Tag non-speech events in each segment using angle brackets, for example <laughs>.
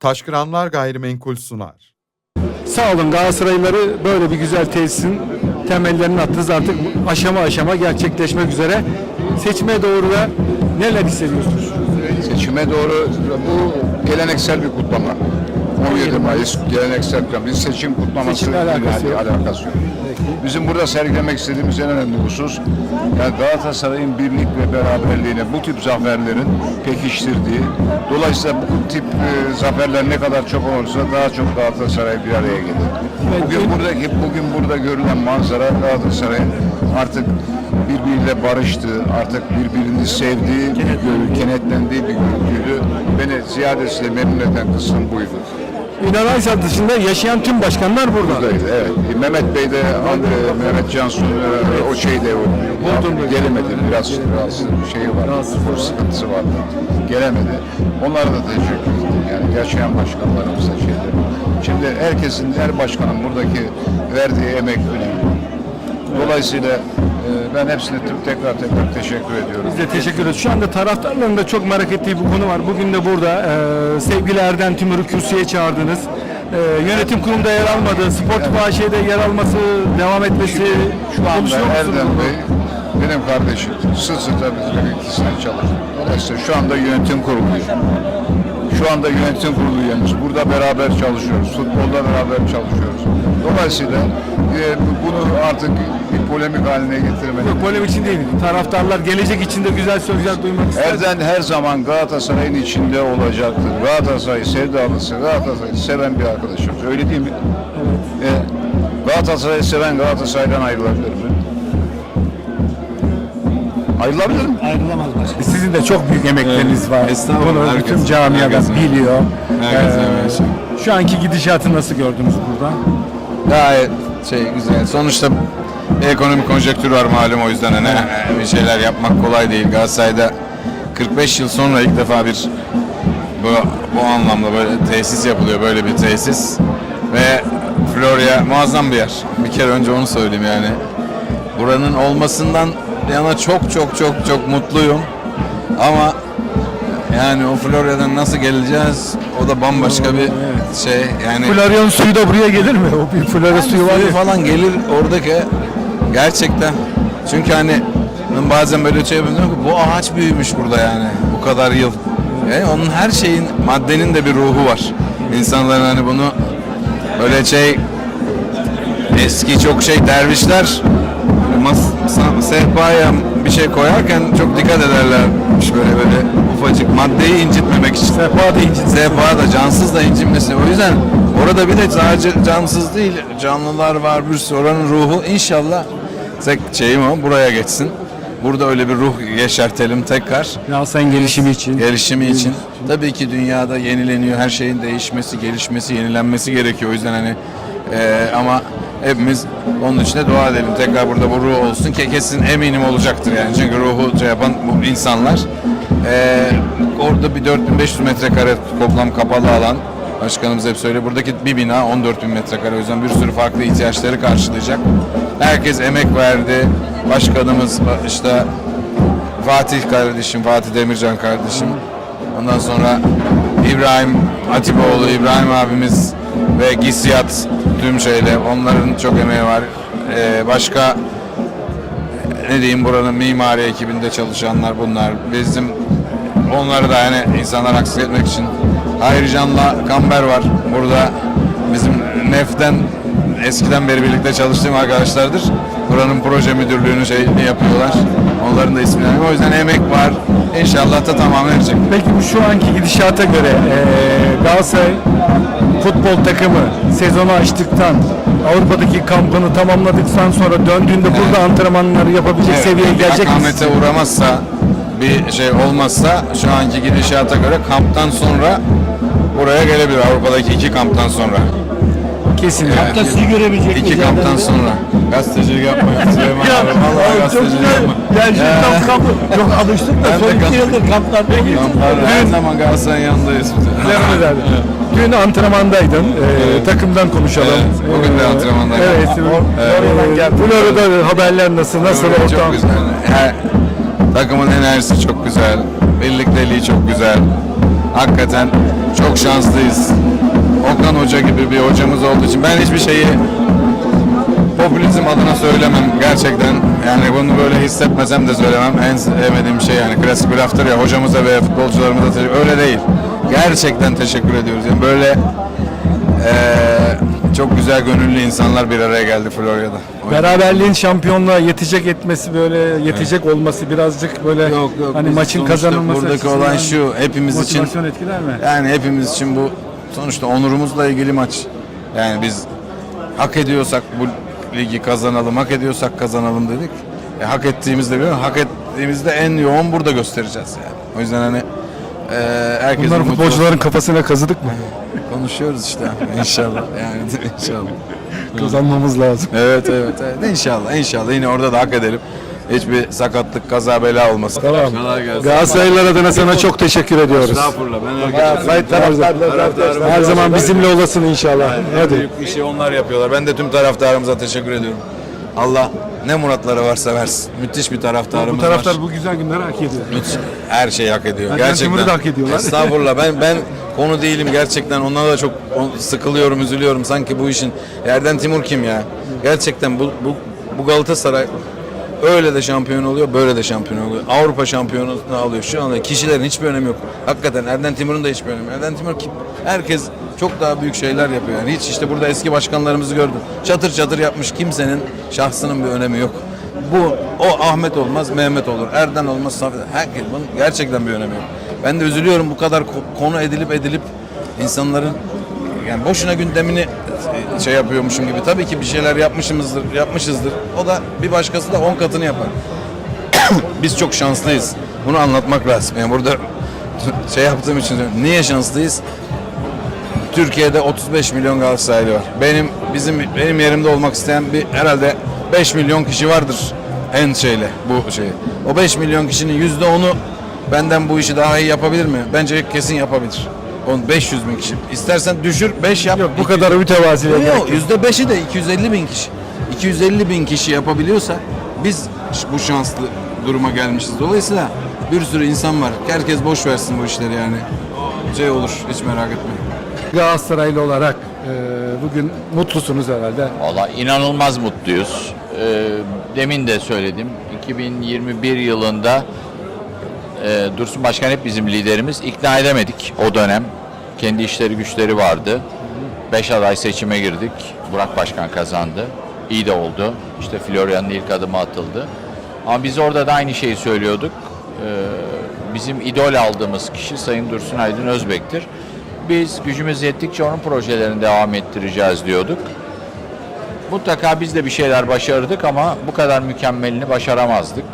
Taşkıranlar Gayrimenkul sunar. Sağ olun Galatasaraylıları böyle bir güzel tesisin temellerini attınız artık aşama aşama gerçekleşmek üzere. Seçime doğru da neler hissediyorsunuz? Seçime doğru bu geleneksel bir kutlama. 17 Mayıs geleneksel. Biz seçim kutlaması Seçimle alakası yok. alakası yok. Bizim burada sergilemek istediğimiz en önemli husus yani Galatasaray'ın birlik ve beraberliğine bu tip zaferlerin pekiştirdiği dolayısıyla bu tip e, zaferler ne kadar çok olursa daha çok Galatasaray bir araya gelir. Bugün buradaki bugün burada görülen manzara Galatasaray'ın artık birbiriyle barıştığı, artık birbirini sevdiği, bir görü- kenetlendiği bir görüntüydü. Beni ziyadesiyle memnun eden kısım buydu. Ünal Aysal dışında yaşayan tüm başkanlar burada. Buradaydı evet. Mehmet Bey de Andre, Mehmet Cansu e, o şeyde o, gelemedi. Biraz rahatsız bir şeyi var. Spor sıkıntısı vardı. Gelemedi. Onlara da teşekkür ettim. Yani yaşayan başkanlarımıza şeyler. Şimdi herkesin, her başkanın buradaki verdiği emek önemli. Dolayısıyla ben hepsine tekrar tekrar teşekkür ediyorum. Biz de teşekkür ederiz. Şu anda taraftarların da çok merak ettiği bir konu var. Bugün de burada e, sevgili Erden Tümür'ü kürsüye çağırdınız. E, yönetim kurulunda yer almadı, Sportif AŞ'de yer alması, devam etmesi Şu anda musunuz Erdem bunu? Bey benim kardeşim. Sırt sırta bizleri ikisini çalıştık. Dolayısıyla şu anda yönetim kuruluyuz. Şu anda yönetim kurulu üyemiz. Burada beraber çalışıyoruz. Futbolda beraber çalışıyoruz. Dolayısıyla e, bunu artık bir polemik haline getirmedik. Yok polemik için değil. Taraftarlar gelecek için de güzel sözler duymak ister. Erden her zaman Galatasaray'ın içinde olacaktır. Galatasaray sevdalısı, Galatasaray'ı seven bir arkadaşımız. Öyle değil mi? Evet. Galatasaray'ı seven Galatasaray'dan ayrılabilir mi? Ayrılabilir mi? Ayrılamaz başka. Sizin de çok büyük emekleriniz var. Estağfurullah, Bunu bütün camiada herkesin. biliyor. Herkesin Ee, emeği. şu anki gidişatı nasıl gördünüz burada? Gayet şey güzel. Sonuçta ekonomik konjektür var malum o yüzden hani bir şeyler yapmak kolay değil. Galatasaray'da 45 yıl sonra ilk defa bir bu, bu anlamda böyle tesis yapılıyor. Böyle bir tesis. Ve Florya muazzam bir yer. Bir kere önce onu söyleyeyim yani. Buranın olmasından yana çok çok çok çok mutluyum. Ama yani o Florya'dan nasıl geleceğiz? O da bambaşka bir şey. Yani Floryan suyu da buraya gelir mi? O bir Florya suyu var ya. falan gelir oradaki gerçekten. Çünkü hani bazen böyle şey yapıyorum ki bu ağaç büyümüş burada yani bu kadar yıl. Yani onun her şeyin maddenin de bir ruhu var. İnsanların hani bunu böyle şey eski çok şey dervişler mas, sehpaya bir şey koyarken çok dikkat ederlermiş böyle böyle ufacık maddeyi incitmemek için. Sehpa da incit. Sehpa da cansız da incinmesi. O yüzden orada bir de sadece cansız değil canlılar var bir sürü. Oranın ruhu inşallah tek şeyim o buraya geçsin. Burada öyle bir ruh yeşertelim tekrar. Galatasaray'ın gelişimi için. Gelişimi için. Tabii ki dünyada yenileniyor. Her şeyin değişmesi, gelişmesi, yenilenmesi gerekiyor. O yüzden hani e, ama hepimiz onun için de dua edelim. Tekrar burada bu ruh olsun ki kesin eminim olacaktır yani. Çünkü ruhu şey yapan bu insanlar. E, orada bir 4500 metrekare toplam kapalı alan. Başkanımız hep söylüyor. Buradaki bir bina 14 bin metrekare. O yüzden bir sürü farklı ihtiyaçları karşılayacak. Herkes emek verdi. Başkanımız işte Fatih kardeşim, Fatih Demircan kardeşim. Ondan sonra İbrahim Atipoğlu, İbrahim abimiz ve Gisiyat tüm şeyle onların çok emeği var. Ee, başka ne diyeyim buranın mimari ekibinde çalışanlar bunlar. Bizim onları da yani insanlar haksız etmek için Hayrican'la Kamber var. Burada bizim Nef'ten eskiden beri birlikte çalıştığım arkadaşlardır. Buranın proje müdürlüğünü şeyini yapıyorlar. Onların da ismini O yüzden emek var. İnşallah da tamam erecek. Peki bu şu anki gidişata göre eee Galatasaray futbol takımı sezonu açtıktan Avrupa'daki kampını tamamladıktan sonra döndüğünde burada antrenmanları yapabilecek Evet, seviyeye bir gelecek mi? akamete uğramazsa bir şey olmazsa şu anki gidişata göre kamptan sonra buraya gelebilir Avrupa'daki iki kamptan sonra. Kesin. Hatta sizi görebilecek İki kamptan sonra. Gazetecilik yapmayın. Süleyman abi vallahi gazetecilik güzel. yapma. Gerçekten kamp, çok alıştık da son iki yıldır kamplarda geçtik. Kamplarda her zaman Galatasaray'ın yanındayız. Devam edelim. Dün antrenmandaydın. Eee, Takımdan konuşalım. Evet, bugün de Eee, antrenmandaydım. Evet. Eee, Florya'da haberler nasıl? Nasıl ortam? Çok güzel. Her, takımın enerjisi çok güzel. Birlikteliği çok güzel. Hakikaten çok şanslıyız. Okan Hoca gibi bir hocamız olduğu için ben hiçbir şeyi popülizm adına söylemem gerçekten. Yani bunu böyle hissetmesem de söylemem. En sevmediğim şey yani klasik bir laftır ya hocamıza ve futbolcularımıza teşekkür Öyle değil. Gerçekten teşekkür ediyoruz. Yani böyle eee, çok güzel gönüllü insanlar bir araya geldi Florya'da. Beraberliğin şampiyonluğa yetecek etmesi böyle yetecek olması birazcık böyle Yok yok. hani maçın kazanılması Buradaki olan şu hepimiz için etkiler mi? yani hepimiz için bu sonuçta onurumuzla ilgili maç. Yani biz hak ediyorsak bu ligi kazanalım, hak ediyorsak kazanalım dedik. E, hak ettiğimizde biliyorum, hak ettiğimizde en yoğun burada göstereceğiz yani. O yüzden hani e, herkesin motivasyon- futbolcuların kafasına kazıdık mı? konuşuyoruz işte <laughs> inşallah yani inşallah. Kazanmamız lazım. Evet evet evet inşallah inşallah yine orada da hak edelim. Hiçbir sakatlık, kaza bela olmasın. Tamam. Kolay gelsin. Galatasaraylılar adına sana çok teşekkür ediyoruz. Estağfurullah ben herkese Her zaman, her zaman bizimle olasın inşallah. Hadi. Büyük işi onlar yapıyorlar. Ben de tüm taraftarımıza teşekkür ediyorum. Allah ne muratları varsa versin. Müthiş bir taraftarımız Bu taraftar var. bu güzel günleri hak ediyor. Müthiş. Her şeyi hak ediyor. Erden gerçekten. Timur'u da hak ediyorlar. Estağfurullah. Ben ben konu değilim gerçekten. Onlara da çok sıkılıyorum, üzülüyorum. Sanki bu işin Erden Timur kim ya? Gerçekten bu bu bu Galatasaray öyle de şampiyon oluyor, böyle de şampiyon oluyor. Avrupa şampiyonluğunu alıyor. Şu anda kişilerin hiçbir önemi yok. Hakikaten Erden Timur'un da hiçbir önemi. yok. Erden Timur kim? Herkes çok daha büyük şeyler yapıyor. Yani hiç işte burada eski başkanlarımızı gördüm. Çatır çatır yapmış kimsenin şahsının bir önemi yok. Bu o Ahmet olmaz, Mehmet olur. Erden olmaz, Safi. Herkes bunun gerçekten bir önemi yok. Ben de üzülüyorum bu kadar ko- konu edilip edilip insanların yani boşuna gündemini şey yapıyormuşum gibi. Tabii ki bir şeyler yapmışımızdır, yapmışızdır. O da bir başkası da on katını yapar. <coughs> Biz çok şanslıyız. Bunu anlatmak lazım. Yani burada <laughs> şey yaptığım için niye şanslıyız? Türkiye'de 35 milyon Galatasaraylı var. Benim bizim benim yerimde olmak isteyen bir herhalde 5 milyon kişi vardır en şeyle bu şey. O 5 milyon kişinin yüzde onu benden bu işi daha iyi yapabilir mi? Bence kesin yapabilir. On 500 bin kişi. İstersen düşür 5 yap. Yok bu kadar mütevazi. Yok yüzde beşi de 250 bin kişi. 250 bin kişi yapabiliyorsa biz bu şanslı duruma gelmişiz. Dolayısıyla bir sürü insan var. Herkes boş versin bu işleri yani. Şey olur hiç merak etmeyin. Galatasaraylı olarak e, bugün mutlusunuz herhalde. Valla inanılmaz mutluyuz. Ee, demin de söyledim. 2021 yılında e, Dursun Başkan hep bizim liderimiz. İkna edemedik o dönem. Kendi işleri güçleri vardı. Beş aday seçime girdik. Burak Başkan kazandı. İyi de oldu. İşte Florya'nın ilk adımı atıldı. Ama biz orada da aynı şeyi söylüyorduk. Ee, bizim idol aldığımız kişi Sayın Dursun Aydın Özbek'tir. Biz gücümüz yettikçe onun projelerini devam ettireceğiz diyorduk. Mutlaka biz de bir şeyler başardık ama bu kadar mükemmelini başaramazdık.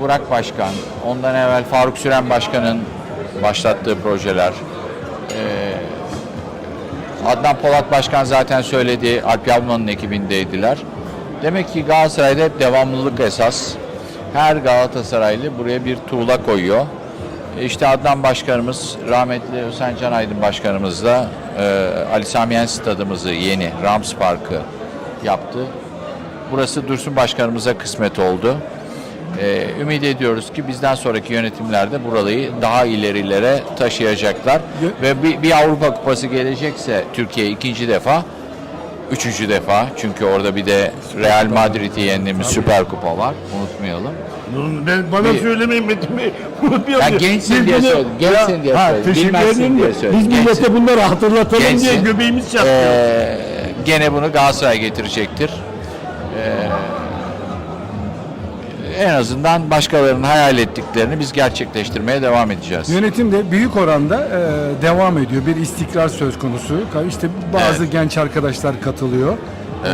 Burak Başkan, ondan evvel Faruk Süren Başkan'ın başlattığı projeler, Adnan Polat Başkan zaten söyledi, Alp Yalman'ın ekibindeydiler. Demek ki Galatasaray'da hep devamlılık esas. Her Galatasaraylı buraya bir tuğla koyuyor. E İşte Adnan Başkanımız, rahmetli Hüseyin Can Aydın Başkanımız da e, Ali Sami Yen stadımızı yeni Rams Parkı yaptı. Burası Dursun Başkanımıza kısmet oldu. E, ümit ediyoruz ki bizden sonraki yönetimlerde burayı daha ilerilere taşıyacaklar. Ve bir, bir Avrupa Kupası gelecekse Türkiye ikinci defa, üçüncü defa çünkü orada bir de Real Madrid'i yendiğimiz Süper Kupa var unutmayalım. Ben, bana Bir- söylemeyin Metin Bey. Unutmayalım Ya diye. gençsin diye söyledim, gençsin diye Ha, söyledim, Teşekkür bilmezsin diye de söyledim, Biz millete gençsin. bunları hatırlatalım Gençsin. diye göbeğimiz çatlıyor. Ee, gene bunu Galatasaray getirecektir. Ee, en azından başkalarının hayal ettiklerini biz gerçekleştirmeye devam edeceğiz. Yönetim de büyük oranda e, devam ediyor. Bir istikrar söz konusu. İşte bazı Evet. genç arkadaşlar katılıyor. E,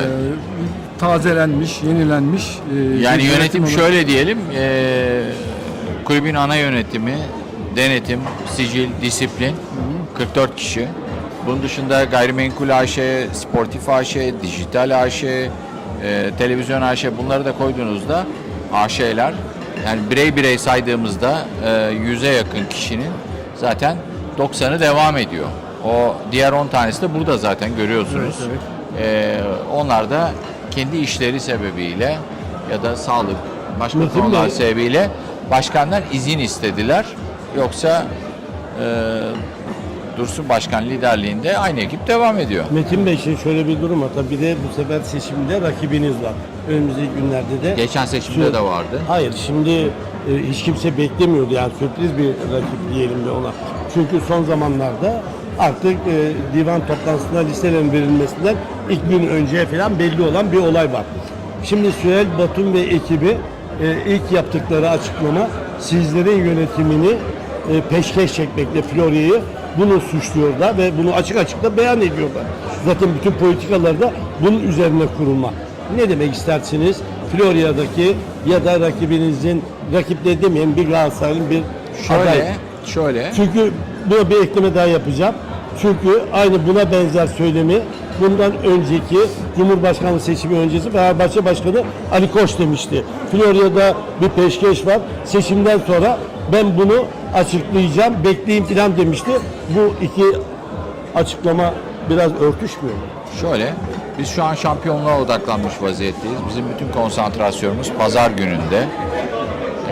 tazelenmiş, yenilenmiş. e, Yani yönetim olarak- şöyle diyelim, e, kulübün ana yönetimi, denetim, sicil, disiplin 44 kişi. Bunun dışında gayrimenkul AŞ, sportif AŞ, dijital AŞ, e, televizyon AŞ bunları da koyduğunuzda AŞ'ler yani birey birey saydığımızda e, yüze yakın kişinin zaten 90'ı devam ediyor. O diğer 10 tanesi de burada zaten görüyorsunuz. Ee, onlar da kendi işleri sebebiyle ya da sağlık başka Metin konular Bey. sebebiyle başkanlar izin istediler. Yoksa Dursun Başkan liderliğinde aynı ekip devam ediyor. Metin Bey şimdi şöyle bir durum var. Tabii bir de bu sefer seçimde rakibiniz var. Önümüzdeki günlerde de Geçen seçimde de vardı. Hayır şimdi e, hiç kimse beklemiyordu yani sürpriz bir rakip diyelim de ona. Çünkü son zamanlarda artık e, divan toplantısında listelerin verilmesinden ilk gün önce falan belli olan bir olay var. Şimdi Süheyl Batum ve ekibi e, ilk yaptıkları açıklama sizlerin yönetimini e, peşkeş çekmekle Florya'yı bunu suçluyorlar ve bunu açık açık da beyan ediyorlar. Zaten bütün politikaları da bunun üzerine kurulma. Ne demek istersiniz? Florya'daki ya da rakibinizin rakip de demeyin bir Galatasaray'ın bir aday. Şöyle, şöyle. Çünkü buna bir ekleme daha yapacağım. Çünkü aynı buna benzer söylemi bundan önceki Cumhurbaşkanlığı seçimi öncesi Fenerbahçe Başkanı Ali Koç demişti. Florya'da bir peşkeş var. Seçimden sonra ben bunu açıklayacağım, bekleyin falan demişti. Bu iki açıklama biraz örtüşmüyor mu? Şöyle, biz şu an şampiyonluğa odaklanmış vaziyetteyiz. Bizim bütün konsantrasyonumuz pazar gününde.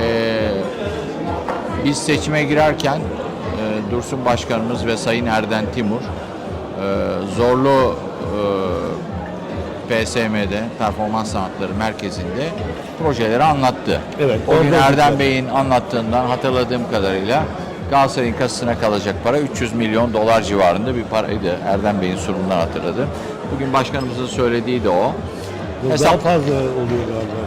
Ee, biz seçime girerken e, Dursun Başkanımız ve Sayın Erden Timur e, Zorlu e, PSM'de, Performans Sanatları Merkezi'nde projeleri anlattı. Evet, O gün güzel. Bey'in anlattığından hatırladığım kadarıyla Galatasaray'ın kasasına kalacak para 300 milyon dolar civarında bir paraydı. Erdem Bey'in sunumundan hatırladım. Bugün başkanımızın söylediği de o. Hesap- Daha fazla oluyor galiba.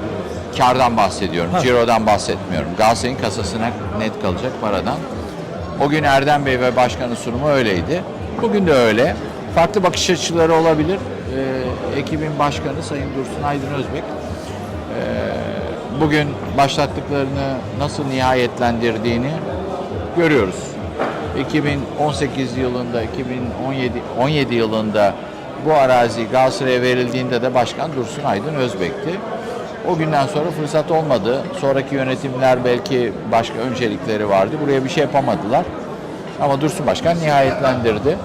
Kardan bahsediyorum, cirodan bahsetmiyorum. Galatasaray'ın kasasına net kalacak paradan. O gün Erdem Bey ve başkanın sunumu öyleydi. Bugün de öyle. Farklı bakış açıları olabilir. Ee, ekibin başkanı Sayın Dursun Aydın Özbek ee, bugün başlattıklarını nasıl nihayetlendirdiğini görüyoruz. 2018 yılında, 2017 17 yılında bu arazi Galatasaray'a verildiğinde de başkan Dursun Aydın Özbek'ti. O günden sonra fırsat olmadı. Sonraki yönetimler belki başka öncelikleri vardı. Buraya bir şey yapamadılar. Ama Dursun Başkan nihayetlendirdi.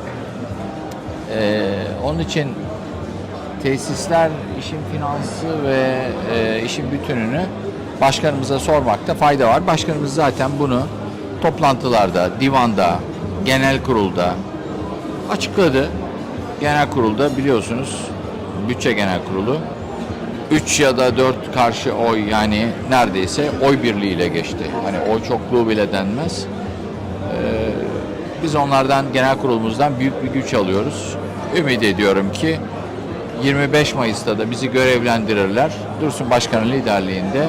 Ee, onun için tesisler işin finansı ve e, işin bütününü başkanımıza sormakta fayda var. Başkanımız zaten bunu toplantılarda, divanda, genel kurulda açıkladı. Genel kurulda biliyorsunuz bütçe genel kurulu 3 ya da 4 karşı oy yani neredeyse oy birliğiyle geçti. Hani oy çokluğu bile denmez. Biz onlardan genel kurulumuzdan büyük bir güç alıyoruz. Ümit ediyorum ki 25 Mayıs'ta da bizi görevlendirirler. Dursun Başkan'ın liderliğinde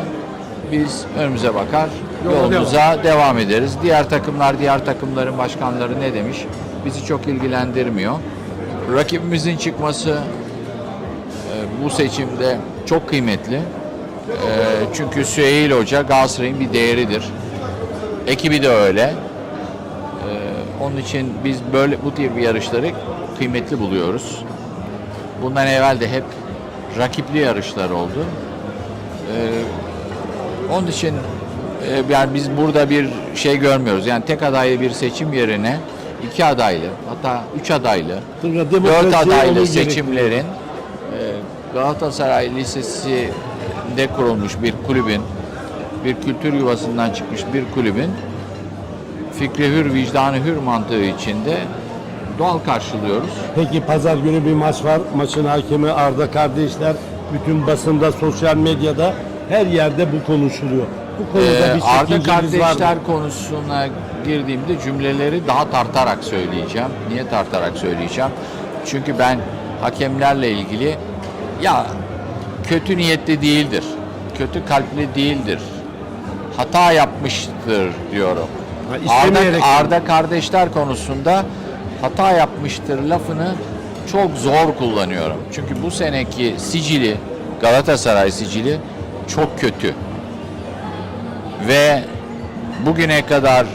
biz önümüze bakar, yolumuza devam ederiz. Diğer takımlar, diğer takımların başkanları ne demiş? Bizi çok ilgilendirmiyor. Rakibimizin çıkması e, bu seçimde çok kıymetli. E, çünkü Süheyl Hoca Galatasaray'ın bir değeridir. Ekibi de öyle. Onun için biz böyle bu tür bir yarışları kıymetli buluyoruz. Bundan evvel de hep rakipli yarışlar oldu. Onun için e, yani biz burada bir şey görmüyoruz. Yani tek adaylı bir seçim yerine iki adaylı, hatta üç adaylı, dört adaylı seçimlerin e, Galatasaray Lisesi'nde kurulmuş bir kulübün, bir kültür yuvasından çıkmış bir kulübün fikri hür, vicdanı hür mantığı içinde doğal karşılıyoruz. Peki pazar günü bir maç var. Maçın hakemi Arda kardeşler. Bütün basında, sosyal medyada her yerde bu konuşuluyor. Bu konuda Ee, bir Arda çekinceniz var kardeşler konusuna girdiğimde cümleleri daha tartarak söyleyeceğim. Niye tartarak söyleyeceğim? Çünkü ben hakemlerle ilgili ya kötü niyetli değildir, kötü kalpli değildir, hata yapmıştır diyorum. Ha, Arda, Arda kardeşler konusunda hata yapmıştır lafını çok zor kullanıyorum. Çünkü bu seneki sicili, Galatasaray sicili çok kötü. Ve bugüne kadar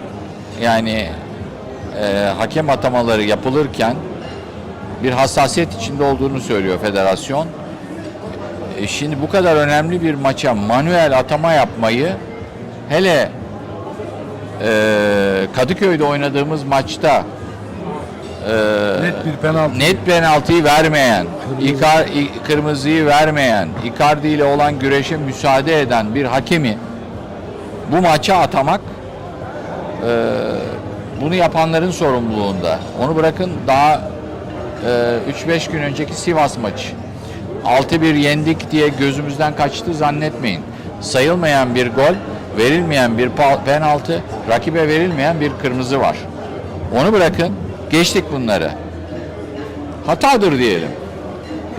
yani e, hakem atamaları yapılırken bir hassasiyet içinde olduğunu söylüyor federasyon. E, şimdi bu kadar önemli bir maça manuel atama yapmayı hele e, Kadıköy'de oynadığımız maçta e, Net bir penaltı. net penaltıyı vermeyen, Icar, i- kırmızıyı vermeyen, Icardi ile olan güreşe müsaade eden bir hakemi bu maça atamak e, bunu yapanların sorumluluğunda. Onu bırakın daha e, 3-5 gün önceki Sivas maçı. 6-1 yendik diye gözümüzden kaçtı zannetmeyin. Sayılmayan bir gol, verilmeyen bir penaltı, rakibe verilmeyen bir kırmızı var. Onu bırakın, geçtik bunları. Hatadır diyelim.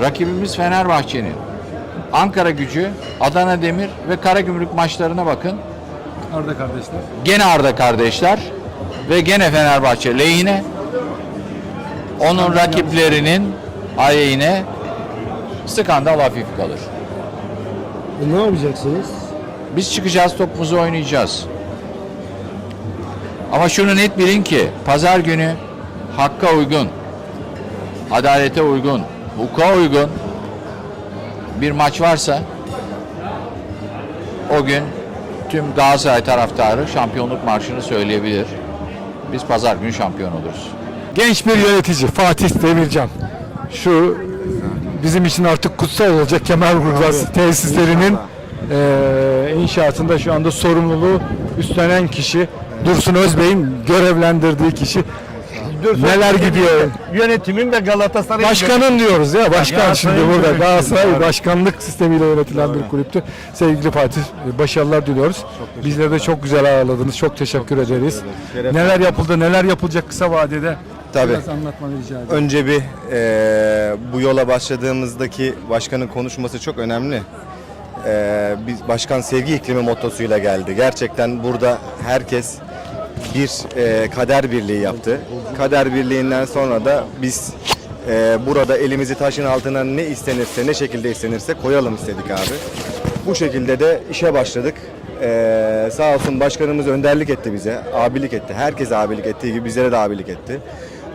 Rakibimiz Fenerbahçe'nin. Ankara gücü, Adana Demir ve Karagümrük maçlarına bakın. Arda kardeşler. Gene Arda kardeşler ve gene Fenerbahçe lehine. Onun rakiplerinin aleyhine skandal hafif kalır. E, ne yapacaksınız? Biz çıkacağız topumuzu oynayacağız. Ama şunu net bilin ki pazar günü hakka uygun, adalete uygun, hukuka uygun bir maç varsa o gün tüm Galatasaray taraftarı şampiyonluk marşını söyleyebilir. Biz pazar günü şampiyon oluruz. Genç bir yönetici Fatih Demircan. Şu bizim için artık kutsal olacak Kemalburgaz tesislerinin eee, inşaatında şu anda sorumluluğu üstlenen kişi Dursun Özbey'in görevlendirdiği kişi. Neler gidiyor? Yönetimin ve Galatasaray'ın Başkanın diyoruz ya başkan Galatasaray'ın şimdi burada yönetimi. Galatasaray Doğru. başkanlık sistemiyle yönetilen bir kulüptü. Sevgili Fatih başarılar diliyoruz. Bizleri de çok güzel ağırladınız. Çok teşekkür ederiz. Neler yapıldı, neler yapılacak kısa vadede? Tabii. Biraz anlatmanı rica ederim. Önce bir eee, bu yola başladığımızdaki başkanın konuşması çok önemli. Eee biz başkan sevgi iklimi mottosuyla geldi. Gerçekten burada herkes bir eee, kader birliği yaptı. Kader birliğinden sonra da biz eee, burada elimizi taşın altına ne istenirse, ne şekilde istenirse koyalım istedik abi. Bu şekilde de işe başladık. Eee sağ olsun başkanımız önderlik etti bize, abilik etti. Herkes abilik ettiği gibi bizlere de abilik etti.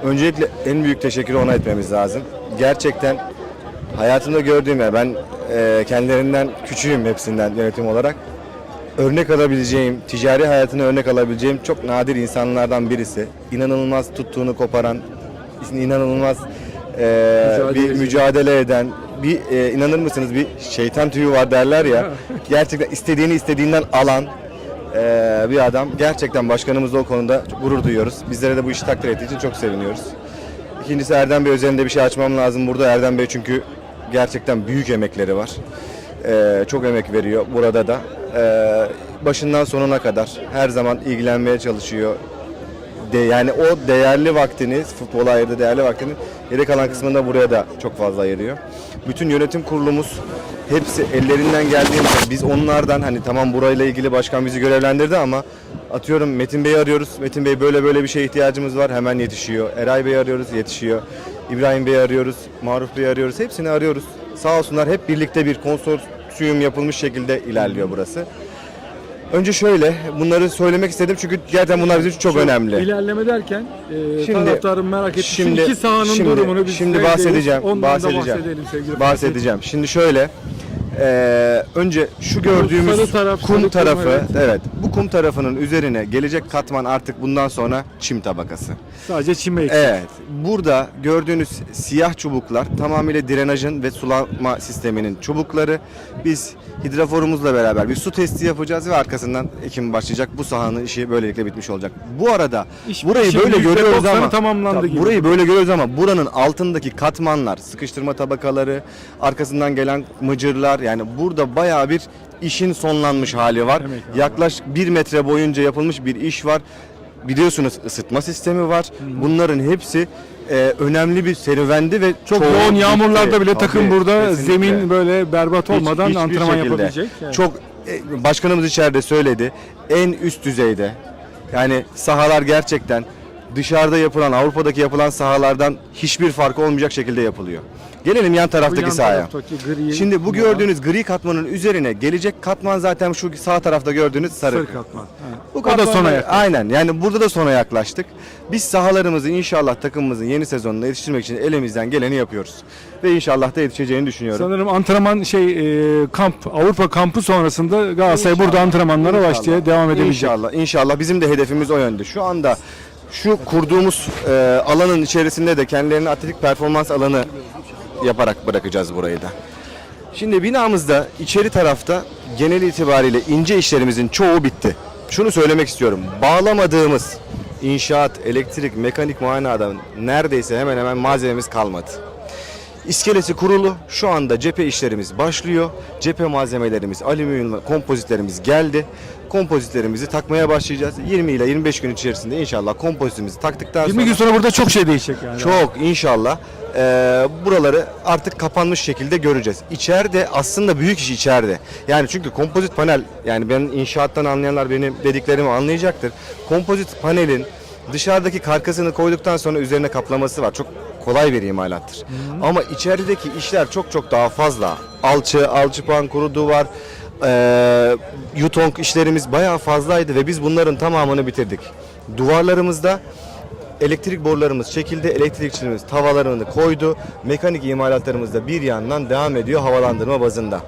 Öncelikle en büyük teşekkürü ona etmemiz lazım. Gerçekten hayatımda gördüğüm ya ben eee, kendilerinden küçüğüm hepsinden yönetim olarak. Örnek alabileceğim, ticari hayatına örnek alabileceğim çok nadir insanlardan birisi. İnanılmaz tuttuğunu koparan, inanılmaz eee, bir mücadele eden, bir eee, inanır mısınız bir şeytan tüyü var derler ya. <laughs> gerçekten istediğini istediğinden alan eee, bir adam. Gerçekten başkanımızla o konuda çok gurur duyuyoruz. Bizlere de bu işi takdir ettiği için çok seviniyoruz. İkincisi Erdem Bey üzerinde bir şey açmam lazım burada. Erdem Bey çünkü gerçekten büyük emekleri var. Ee, çok emek veriyor burada da. Ee, başından sonuna kadar her zaman ilgilenmeye çalışıyor. De, yani o değerli vaktini, futbola ayırdığı değerli vaktini geri kalan kısmında buraya da çok fazla ayırıyor. Bütün yönetim kurulumuz hepsi ellerinden geldiğince biz onlardan hani tamam burayla ilgili başkan bizi görevlendirdi ama atıyorum Metin Bey'i arıyoruz. Metin Bey böyle böyle bir şeye ihtiyacımız var hemen yetişiyor. Eray Bey'i arıyoruz yetişiyor. İbrahim Bey'i arıyoruz. Maruf Bey'i arıyoruz. Hepsini arıyoruz. Sağ olsunlar hep birlikte bir konsorsiyum yapılmış şekilde ilerliyor burası. Önce şöyle bunları söylemek istedim çünkü gerçekten bunlar bizim için çok önemli. İlerleme derken e, Şimdi- taraftarın merak ettiği şimdi- iki sahanın şimdi- durumunu biz şimdi bahsedeceğim, bahsedeceğim. da bahsedelim sevgili bahsedeceğim. Şimdi şöyle e, önce şu gördüğümüz sarı taraf, sarı kum kum, tarafı evet. evet. bu kum tarafının üzerine gelecek katman artık bundan sonra çim tabakası. Sadece çime eksik. Evet. Burada gördüğünüz siyah çubuklar tamamıyla drenajın ve sulama sisteminin çubukları. Biz hidroforumuzla beraber bir su testi yapacağız ve arkasından ekim başlayacak. Bu sahanın işi böylelikle bitmiş olacak. Bu arada İş- burayı böyle görüyoruz ama tamamlandı gibi. burayı böyle görüyoruz ama buranın altındaki katmanlar, sıkıştırma tabakaları, arkasından gelen mıcırlar yani burada bayağı bir işin sonlanmış hali var. Yaklaşık bir metre boyunca yapılmış bir iş var. Biliyorsunuz ısıtma sistemi var. Bunların hepsi e, önemli bir serüvendi ve Çok çoğu yoğun yağmurlarda bile takım Tabii, burada kesinlikle. zemin böyle berbat Hiç- olmadan hiçbir antrenman şekilde. yapabilecek. Evet. Çok e, başkanımız içeride söyledi. En üst düzeyde. Yani sahalar gerçekten dışarıda yapılan, Avrupa'daki yapılan sahalardan hiçbir farkı olmayacak şekilde yapılıyor. Gelelim yan Bu taraftaki yan sahaya. taraftaki gri Şimdi bu gördüğünüz gri katmanın üzerine gelecek katman zaten şu sağ tarafta gördüğünüz sarı. sarı katman. Evet. Bu o da sona yakın. Aynen yani burada da sona yaklaştık. Biz sahalarımızı inşallah takımımızın yeni sezonuna yetiştirmek için elimizden geleni yapıyoruz. Ve inşallah da yetişeceğini düşünüyorum. Sanırım antrenman şey e, kamp Avrupa kampı sonrasında Galatasaray burada antrenmanlara İnşallah. başlaya devam edebilecek. İnşallah. İnşallah bizim de hedefimiz o yönde. Şu anda şu kurduğumuz e, alanın içerisinde de kendilerine atletik performans alanı yaparak bırakacağız burayı da. Şimdi binamızda içeri tarafta genel itibariyle ince işlerimizin çoğu bitti. Şunu söylemek istiyorum. Bağlamadığımız inşaat, elektrik, mekanik muayenadan neredeyse hemen hemen malzememiz kalmadı. İskelesi kurulu. Şu anda cephe işlerimiz başlıyor. Cephe malzemelerimiz, alüminyum kompozitlerimiz geldi. Kompozitlerimizi takmaya başlayacağız. 20 ile 25 gün içerisinde inşallah kompozitimizi taktıktan 20 sonra gün sonra burada çok şey değişecek yani. çok inşallah eee, buraları artık kapanmış şekilde göreceğiz. İçeride aslında büyük iş içeride. Yani çünkü kompozit panel yani ben inşaattan anlayanlar benim dediklerimi anlayacaktır. Kompozit panelin dışarıdaki karkasını koyduktan sonra üzerine kaplaması var. Çok kolay bir imalattır. Ama içerideki işler çok çok daha fazla. Alçı, alçıpan, kuru duvar, eee yutong işlerimiz bayağı fazlaydı ve biz bunların tamamını bitirdik. Duvarlarımızda elektrik borularımız çekildi, elektrikçilerimiz tavalarını koydu. Mekanik imalatlarımız da bir yandan devam ediyor havalandırma bazında.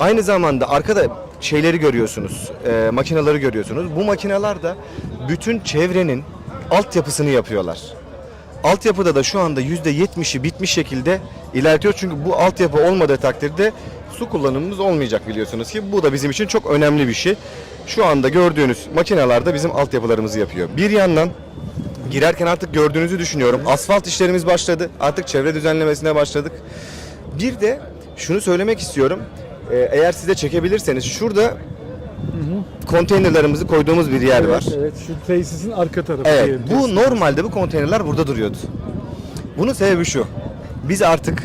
Aynı zamanda arkada şeyleri görüyorsunuz, e, makineleri görüyorsunuz. Bu makineler de bütün çevrenin altyapısını yapıyorlar. Altyapıda da şu anda %70'i bitmiş şekilde ilerliyor. Çünkü bu altyapı olmadığı takdirde su kullanımımız olmayacak biliyorsunuz ki. Bu da bizim için çok önemli bir şey. Şu anda gördüğünüz makineler de bizim altyapılarımızı yapıyor. Bir yandan girerken artık gördüğünüzü düşünüyorum. Asfalt işlerimiz başladı. Artık çevre düzenlemesine başladık. Bir de şunu söylemek istiyorum. Ee, Eğer size çekebilirseniz şurada konteynerlarımızı koyduğumuz bir yer var. Evet şu tesisin arka tarafı. Evet, diyelim. bu normalde bu konteynerler burada duruyordu. Bunun sebebi şu. Biz artık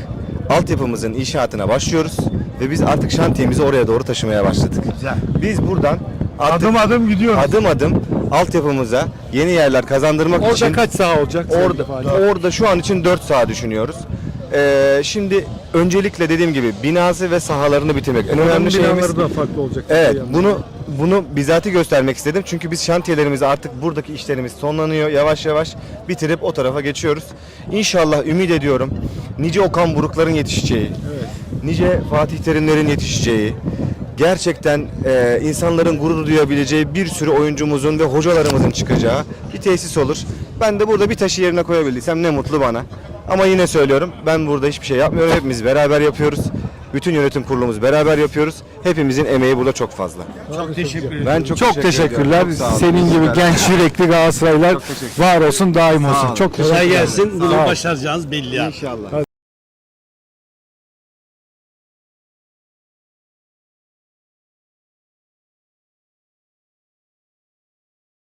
altyapımızın inşaatına başlıyoruz ve biz artık şantiyemizi oraya doğru taşımaya başladık. Güzel. Biz buradan artık Adım adım gidiyoruz. adım adım altyapımıza yeni yerler kazandırmak Orada için kaç saha olacak? orada orada şu an için 4 saat düşünüyoruz. Ee, şimdi öncelikle dediğim gibi binası ve sahalarını bitirmek. En önemli şeyimiz da farklı olacak. Evet, Yani. bunu bunu bizatihi göstermek istedim. Çünkü biz şantiyelerimizi artık buradaki işlerimiz sonlanıyor. Yavaş yavaş bitirip o tarafa geçiyoruz. İnşallah ümit ediyorum. Nice Okan Burukların yetişeceği, nice Fatih Terimlerin yetişeceği, gerçekten e, insanların gurur duyabileceği bir sürü oyuncumuzun ve hocalarımızın çıkacağı bir tesis olur. Ben de burada bir taşı yerine koyabildiysem ne mutlu bana. Ama yine söylüyorum ben burada hiçbir şey yapmıyorum. Hepimiz beraber yapıyoruz. Bütün yönetim kurulumuz beraber yapıyoruz. Hepimizin emeği burada çok fazla. Çok teşekkür ederim. Ben çok, Çok teşekkür teşekkürler. Çok. Senin gibi Süper. genç yürekli Galatasaraylılar var olsun daim olsun. Çok teşekkürler. Kolay gelsin. Bunu başaracağınız belli ya. İnşallah.